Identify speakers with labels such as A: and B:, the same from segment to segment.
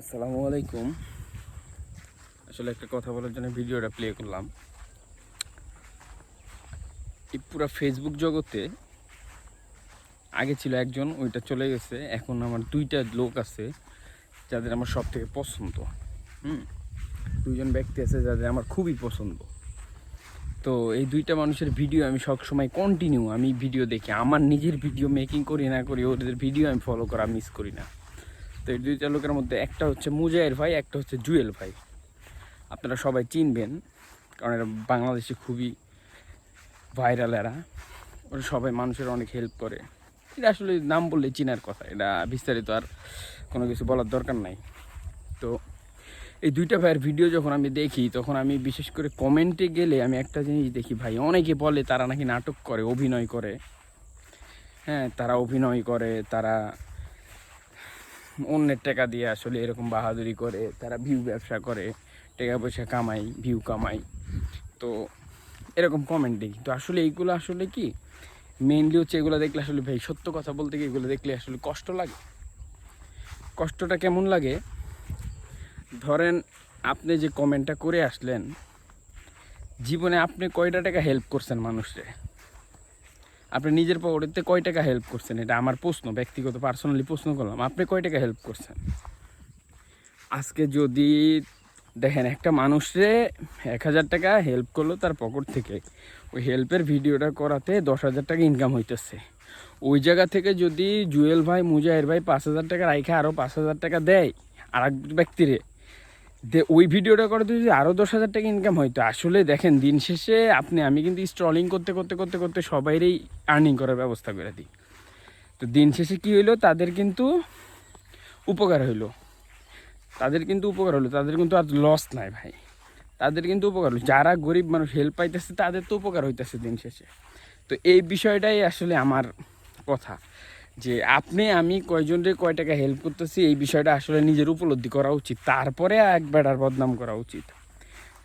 A: আসসালামু আলাইকুম। আসলে একটা কথা বলার জন্য ভিডিওটা প্লে করলাম। এই পুরো ফেসবুক জগতে আগে ছিল একজন, ওইটা চলে গেছে। এখন আমার দুইটা লোক আছে যাদের আমার সব থেকে পছন্দ। হুম? দুইজন ব্যক্তি আছে যাদের আমার খুবই পছন্দ। তো এই দুইটা মানুষের ভিডিও আমি সবসময় কন্টিনিউ আমি ভিডিও দেখি। আমার নিজের ভিডিও মেকিং করি না করি, ওদের ভিডিও আমি ফলো করা মিস করি না। তো এই দুইটা লোকের মধ্যে একটা হচ্ছে মুজাহির ভাই, একটা হচ্ছে জুয়েল ভাই। আপনারা সবাই চিনবেন, কারণ এরা বাংলাদেশে খুবই ভাইরাল এরা। ওরা সবাই মানুষের অনেক হেল্প করে। এটা আসলে নাম বললে চিনার কথা, এটা বিস্তারিত আর কোনো কিছু বলার দরকার নাই। তো এই দুইটা ভাইয়ের ভিডিও যখন আমি দেখি, তখন আমি বিশেষ করে কমেন্টে গেলে আমি একটা জিনিস দেখি, ভাই, অনেকে বলে তারা নাকি নাটক করে, অভিনয় করে। হ্যাঁ তারা অভিনয় করে, তারা অন্যের টাকা দিয়ে আসলে এরকম বাহাদুরি করে, তারা ভিউ ব্যবসা করে, টাকা পয়সা কামাই ভিউ কামাই তো এরকম কমেন্ট দেখি। তো আসলে এইগুলো আসলে কি? মেইনলি হচ্ছে এগুলো দেখলে আসলে ভাই সত্য কথা বলতে গিয়ে এগুলো দেখলে আসলে কষ্ট লাগে। কষ্টটা কেমন লাগে? ধরেন আপনি যে কমেন্টটা করে আসলেন, জীবনে আপনি কয়টা টাকা হেল্প করছেন মানুষরে? আপনি নিজের পকেটেতে কয় টাকা হেল্প করছেন? এটা আমার প্রশ্ন, ব্যক্তিগত পার্সোনালি প্রশ্ন করলাম। আপনি কয় টাকা হেল্প করছেন? আজকে যদি দেখেন, একটা মানুষে এক হাজার টাকা হেল্প করল তার পকেট থেকে। ওই হেল্পের ভিডিওটা করাতে দশ হাজার টাকা ইনকাম হইতেছে। ওই জায়গা থেকে যদি জুয়েল ভাই, মুজাহির ভাই পাঁচ হাজার টাকা রাইখে আরও পাঁচ হাজার টাকা দেয় আর এক ব্যক্তিরে ওই ভিডিওটা করতে যদি আরও দশ হাজার টাকা ইনকাম হয়, তো আসলে দেখেন দিন শেষে আপনি, আমি কিন্তু স্ট্রলিং করতে করতে করতে করতে সবাইরই আর্নিং করার ব্যবস্থা করে দিই। তো দিন শেষে কী হইল, তাদের কিন্তু উপকার হইল। তাদের কিন্তু উপকার হলো তাদের কিন্তু আর লস নাই ভাই। তাদের কিন্তু উপকার হলো যারা গরিব মানুষ হেল্প পাইতেছে, তাদের তো উপকার হইতেছে দিন শেষে। তো এই বিষয়টাই আসলে আমার কথা। যে আপনি, আমি কয়জনরে কয় টাকা হেল্প করতেছি, এই বিষয়টা আসলে নিজের উপলব্ধি করা উচিত। তারপরে এক বেড়ার বদনাম করা উচিত।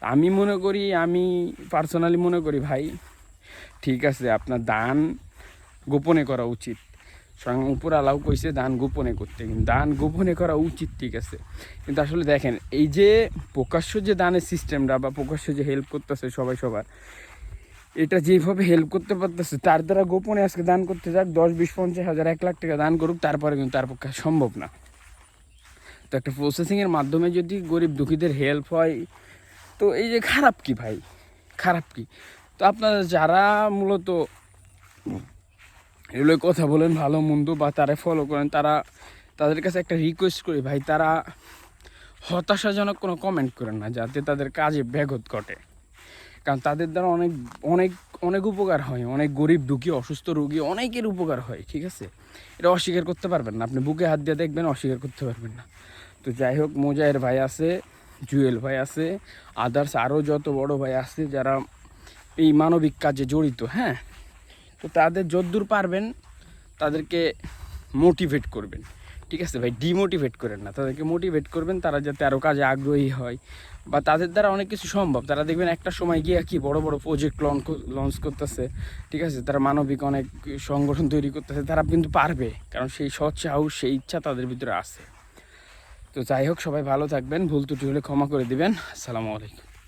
A: আমি মনে করি, আমি পার্সোনালি মনে করি, ভাই, ঠিক আছে, আপনার দান গোপনে করা উচিত। স্বয়ং উপর আলাও কইছে, দান গোপনে করতে। কিন্তু দান গোপনে করা উচিত, ঠিক আছে। কিন্তু আসলে দেখেন, এই যে প্রকাশ্য যে দানের সিস্টেমটা বা প্রকাশ্য যে হেল্প করতেছে সবাই সবার এটা যেভাবে হেল্প করতে পারতেছে, তার দ্বারা গোপনে আজকে দান করতে যাক, দশ, বিশ, পঞ্চাশ হাজার, এক লাখ টাকা দান করুক, তারপরে কিন্তু তার পক্ষে সম্ভব না। তো একটা প্রসেসিংয়ের মাধ্যমে যদি গরিব দুঃখীদের হেল্প হয়, তো এই যে খারাপ কি ভাই? খারাপ কি? তো আপনারা যারা মূলত এগুলো কথা বলেন, ভালো, মন্দ বা তারা ফলো করেন, তারা তাদের কাছে একটা রিকোয়েস্ট করি ভাই, তারা হতাশাজনক কোনো কমেন্ট করেন না, যাতে তাদের কাজে ব্যাঘত ঘটে। কারণ তাদের দ্বারা অনেক অনেক অনেক উপকার হয়। অনেক গরিব দুঃখী, অসুস্থ রোগী অনেকের উপকার হয়, ঠিক আছে? এটা অস্বীকার করতে পারবেন না। আপনি বুকে হাত দিয়ে দেখবেন, অস্বীকার করতে পারবেন না। তো যাই হোক, মোজাহের ভাই আছে, জুয়েল ভাই আছে, আদার্স আরও যত বড় ভাই আছে যারা এই মানবিক কাজে জড়িত হ্যাঁ? তো তাদের যদ্দূর পারবেন, তাদেরকে মোটিভেট করবেন। ঠিক আছে ভাই ডিমোটিভেট করেন না। তাদেরকে মোটিভেট করবেন, তারা যাতে আরও কাজে আগ্রহী হয়। বা তাদের দ্বারা অনেক কিছু সম্ভব। তারা দেখবেন একটা সময় গিয়ে কি বড় বড় প্রজেক্ট লঞ্চ লঞ্চ করতেছে, ঠিক আছে? তারা মানবিক অনেক সংগঠন তৈরি করতেছে, তারা কিন্তু পারবে। কারণ সেই সৎ সেই ইচ্ছা তাদের ভিতরে আছে। তো যাই হোক, সবাই ভালো থাকবেন। ভুল ত্রুটি হলে ক্ষমা করে দিবেন। আসসালামু আলাইকুম।